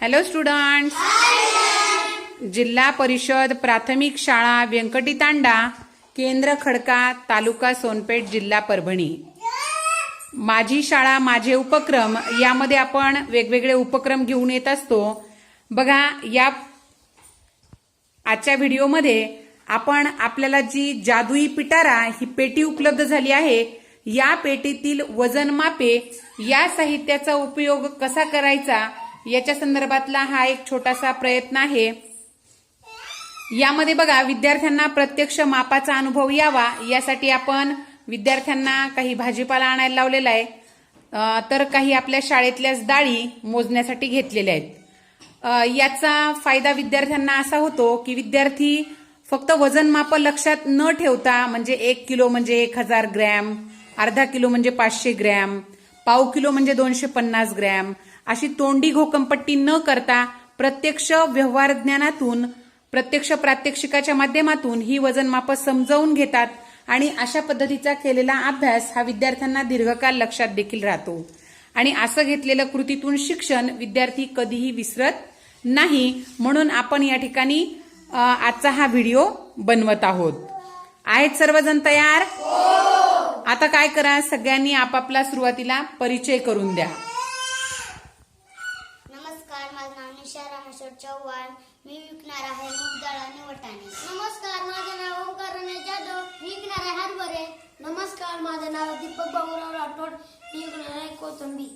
Hello student जिल्हा परिषद प्राथमिक शाळा व्यंकटी तांडा केंद्र खडका तालुका सोनपेठ जिल्हा परभणी. माझी शाळा माझे उपक्रम यामध्ये आपण वेगवेगळे उपक्रम घेऊन येत असतो. बघा या आजच्या व्हिडिओमध्ये आपण आपल्याला जी जादुई पिटारा ही पेटी उपलब्ध झाली आहे या पेटीतील वजनमापे या साहित्याचा उपयोग कसा करायचा याच्या संदर्भातला हा एक छोटासा प्रयत्न आहे. यामध्ये बघा विद्यार्थ्यांना प्रत्यक्ष मापाचा अनुभव यावा यासाठी आपण विद्यार्थ्यांना काही भाजीपाला आणायला लावलेला आहे. तर काही आपल्या शाळेतल्याच डाळी मोजण्यासाठी घेतलेल्या आहेत. याचा फायदा विद्यार्थ्यांना असा होतो की विद्यार्थी फक्त वजनमाप लक्षात न ठेवता म्हणजे एक किलो म्हणजे एक हजार ग्रॅम अर्धा किलो म्हणजे पाचशे ग्रॅम पाव किलो म्हणजे दोनशे पन्नास ग्रॅम अशी तोंडी घोकंपट्टी न करता प्रत्यक्ष व्यवहार ज्ञानातून प्रत्यक्ष प्रात्यक्षिकाच्या माध्यमातून ही वजनमाप समजावून घेतात आणि अशा पद्धतीचा केलेला अभ्यास हा विद्यार्थ्यांना दीर्घकाळ लक्षात देखील राहतो. आणि असं घेतलेलं कृतीतून शिक्षण विद्यार्थी कधीही विसरत नाही म्हणून आपण या ठिकाणी आजचा हा व्हिडिओ बनवत आहोत. आहेत सर्वजण तयार? आता काय करा सगळ्यांनी आपापला सुरुवातीला परिचय करून द्या नमस्कार माझं नाव निशा रामेश्वर चव्हाण. मी विकणार आहे मूग डाळ आणि वटाणे. नमस्कार माझं नाव ओंकार रमेश जाधव. मी विकणार आहे हरभरे. नमस्कार माझं नाव दीपक बाबूराव राठोड. मी विकणार आहे कोथंबीर.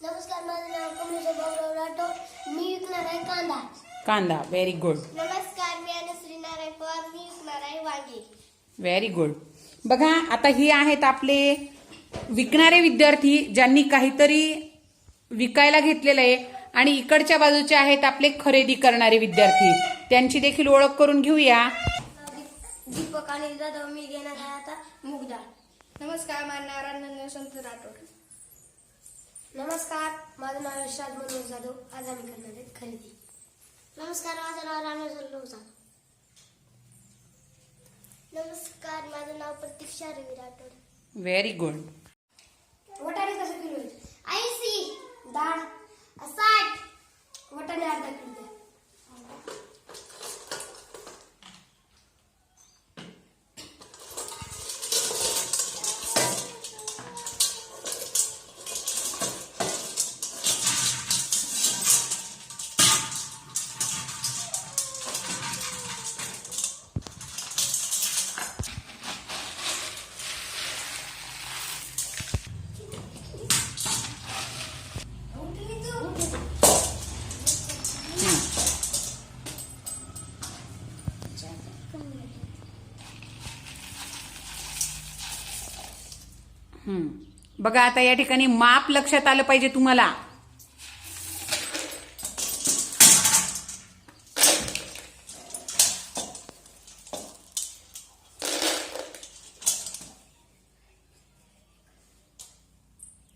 नमस्कार माझं नाव कमलेश बाबूराव राठोड. मी विकणार आहे कांदा. कांदा व्हेरी गुड नमस्कार मी अनुश्री नारायण पवार. मी विकणार आहे वांगे. व्हेरी गुड बघा आता हे आहेत आपले विकणारे विद्यार्थी ज्यांनी काहीतरी विकायला घेतलेलं आहे. आणि इकडच्या बाजूचे आहेत आपले खरेदी करणारे विद्यार्थी. त्यांची देखील ओळख करून घेऊया. दीपक आणि जाधव मी घेणार आहे आता मूग डाळ नमस्कार माझं नाव रानंद संत राठोड. नमस्कार माझं नाव यशाद मनोज जाधव. आज आम्ही करणार आहेत खरेदी. नमस्कार माझं नाव रामेश्वर लोजा नमस्कार माझं नाव प्रतीक्षा रवी राठोड. व्हेरी गुड वटाणे कसं किलो आहे ऐंशी डाळ साठ. वटाणे अर्धा किलो द्या. बघा आता या ठिकाणी माप लक्षात आलं पाहिजे तुम्हाला.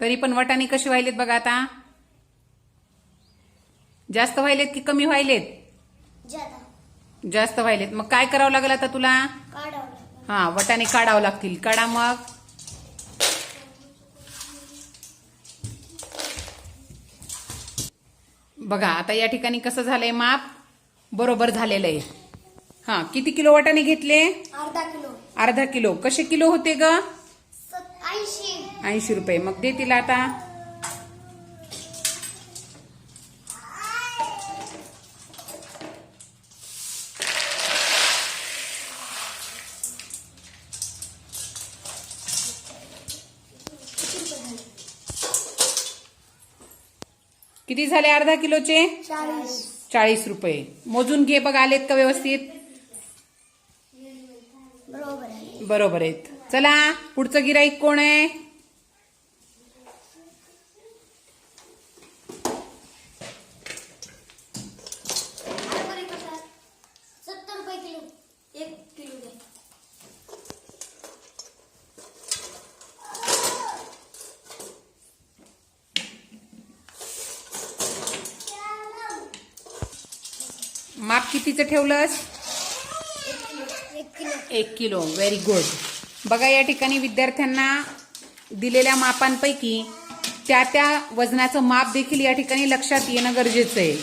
तरी पण वटाणे कसे व्हायलेत बघा आता? जास्त व्हायलेत की कमी व्हायलेत? जास्त व्हायलेत. मग काय करावं लागेल आता तुला? हा वटाणे काढावं लागतील. काढा मग. बघा आता या ठिकाणी कसं झालंय माप? बरोबर झालेलं आहे. हा किती किलो वाटाणे घेतले? अर्धा किलो. अर्धा किलो. कसे किलो होते ग? ऐंशी ऐंशी रुपये. मग दे तिला आता? किती झाले अर्धा किलोचे? चाळीस. रुपये. मोजून घे बघ आलेत का व्यवस्थित? बरोबर आहे. बरोबर आहेत. चला पुढचं गिराईक कोण आहे हरभरे कसं आहे? सत्तर रुपये किलो एक किलो द्या माप कितीचं ठेवलंस? एक किलो. व्हेरी गुड बघा या ठिकाणी विद्यार्थ्यांना दिलेल्या मापांपैकी त्या त्या वजनाचं माप देखील या ठिकाणी लक्षात येणं गरजेचं आहे.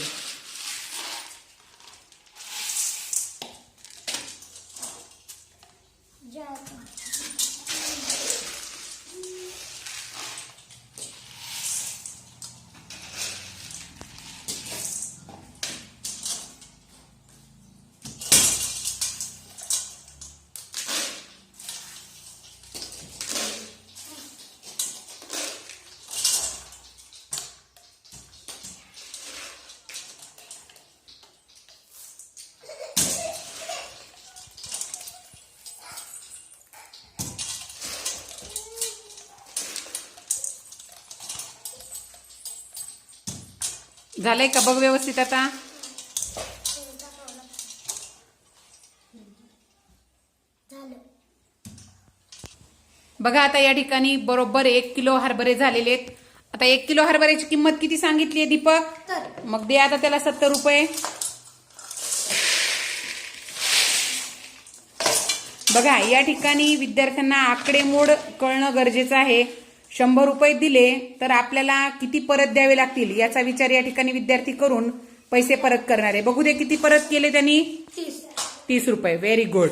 झालंय का बघ व्यवस्थित आता? बघा आता या ठिकाणी बरोबर एक किलो हरभरे झालेले आहेत. आता एक किलो हरभऱ्याची किंमत किती सांगितली आहे दीपक? मग दे आता त्याला सत्तर रुपये. बघा या ठिकाणी विद्यार्थ्यांना आकडेमोड कळणं गरजेचं आहे. शंभर रुपये दिले तर आपल्याला किती परत द्यावे लागतील याचा विचार या ठिकाणी विद्यार्थी करून पैसे परत करणार आहे. बघू दे किती परत केले त्यांनी. तीस. रुपये. व्हेरी गुड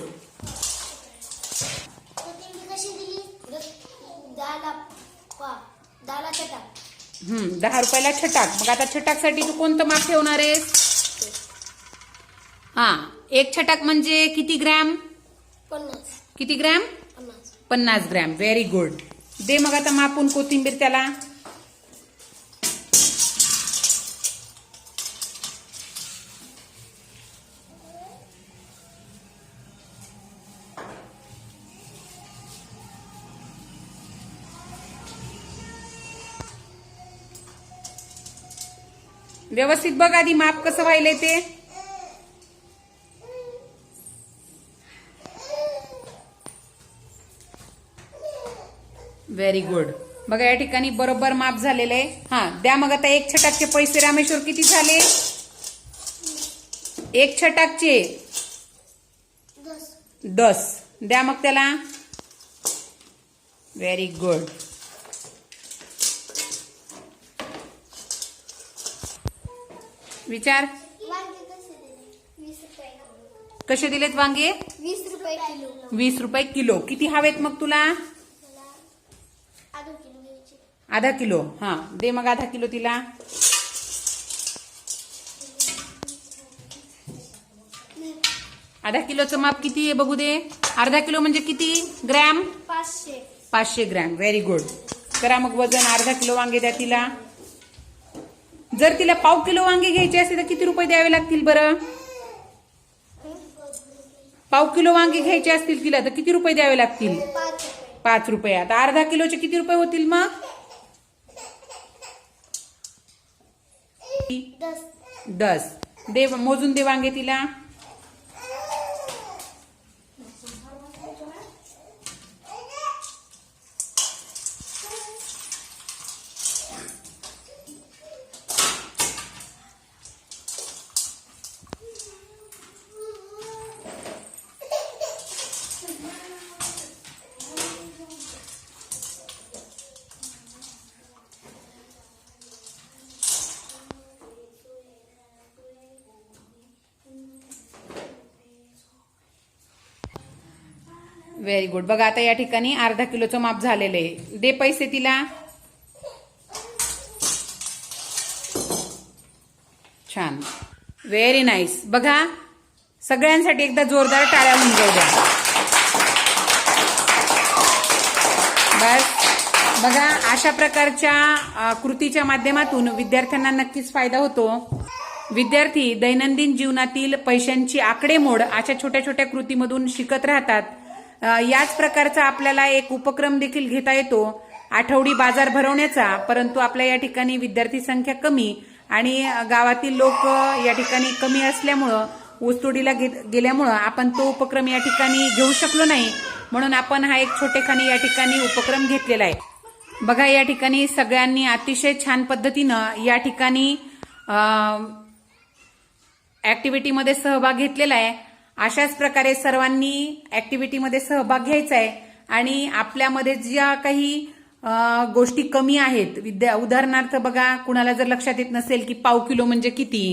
दहा रुपयाला छटाक. मग आता छटाकसाठी तू कोणतं माप ठेवणार आहेस? हा एक छटाक म्हणजे किती ग्रॅम? किती ग्रॅम? पन्नास. ग्रॅम. व्हेरी गुड दे मग आता मापून कोथिंबीर त्याला. व्यवस्थित बघ आधी माप कसं व्हायलंय ते. व्हेरी गुड बघा या ठिकाणी बरोबर माप झालेलं आहे. हा द्या मग आता एक छटाकचे पैसे. रामेश्वर किती झाले? एक छटाकचे. दस. द्या मग त्याला. व्हेरी गुड विचार. कसे दिलेत वांगे? वीस रुपये किलो. वीस रुपये किलो. किती हवेत मग तुला मला अर्धा किलो घ्यायचे आधा किलो. हा दे मग आधा किलो तिला. आधा किलोचं माप किती आहे बघू दे. अर्धा किलो म्हणजे किती? ग्रॅम? पाचशे. पाचशे ग्रॅम. व्हेरी गुड करा मग वजन अर्धा किलो वांगे द्या तिला. जर तिला पाव किलो वांगे घ्यायचे असते तर किती रुपये द्यावे लागतील बरं? पाव किलो वांगे घ्यायचे असतील तिला तर किती रुपये द्यावे लागतील? पाच रुपये. पाच रुपये. आता अर्धा किलोचे किती रुपये होतील मग? दस दे मोजून दे वांगे तिला. व्हेरी गुड बघा आता या ठिकाणी अर्धा किलोचं माप झालेलं आहे. दे पैसे तिला. छान. व्हेरी नाईस बघा सगळ्यांसाठी एकदा जोरदार टाळ्या होऊन जाऊ द्या. बस. बघा अशा प्रकारच्या कृतीच्या माध्यमातून विद्यार्थ्यांना नक्कीच फायदा होतो. विद्यार्थी दैनंदिन जीवनातील पैशांची आकडेमोड अशा छोट्या छोट्या कृतीमधून शिकत राहतात. याच प्रकारचा आपल्याला एक उपक्रम देखील घेता येतो. आठवडी बाजार भरवण्याचा परंतु आपल्या या ठिकाणी विद्यार्थी संख्या कमी आणि गावातील लोक या ठिकाणी कमी असल्यामुळं ऊसतोडीला गेल्यामुळं आपण तो उपक्रम या ठिकाणी घेऊ शकलो नाही. म्हणून आपण हा एक छोटेखानी या ठिकाणी उपक्रम घेतलेला आहे. बघा या ठिकाणी सगळ्यांनी अतिशय छान पद्धतीनं या ठिकाणी ऍक्टिव्हिटीमध्ये सहभाग घेतलेला आहे. अशाच प्रकारे सर्वांनी ऍक्टिव्हिटीमध्ये सहभाग घ्यायचा आहे आणि आपल्यामध्ये ज्या काही गोष्टी कमी आहेत विद्या उदाहरणार्थ बघा कुणाला जर लक्षात येत नसेल की पाव किलो म्हणजे किती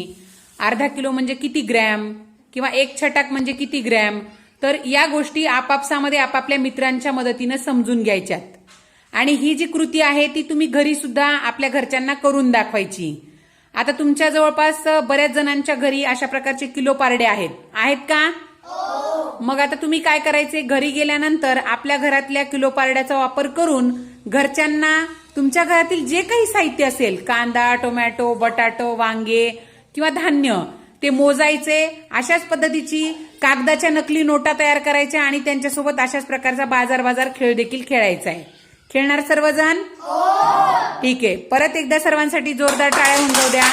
अर्धा किलो म्हणजे किती ग्रॅम किंवा एक छटाक म्हणजे किती ग्रॅम तर या गोष्टी आपापसामध्ये आपापल्या मित्रांच्या मदतीनं समजून घ्यायच्यात. आणि ही जी कृती आहे ती तुम्ही घरी सुद्धा आपल्या घरच्यांना करून दाखवायची. आता तुमच्या जवळपास बऱ्याच जणांच्या घरी अशा प्रकारचे किलो पारडे आहेत. आहेत का? मग आता तुम्ही काय करायचे? घरी गेल्यानंतर आपल्या घरातल्या किलो पारड्याचा वापर करून घरच्यांना तुमच्या घरातील जे काही साहित्य असेल कांदा टोमॅटो बटाटो वांगे किंवा धान्य ते मोजायचे अशाच पद्धतीची कागदाच्या नकली नोटा तयार करायच्या आणि त्यांच्यासोबत अशाच प्रकारचा बाजार बाजार खेळ देखील खेळायचा आहे. खेळणार सर्वजण? ठीक आहे. परत एकदा सर्वांसाठी जोरदार टाळ्या होऊन जाऊ द्या.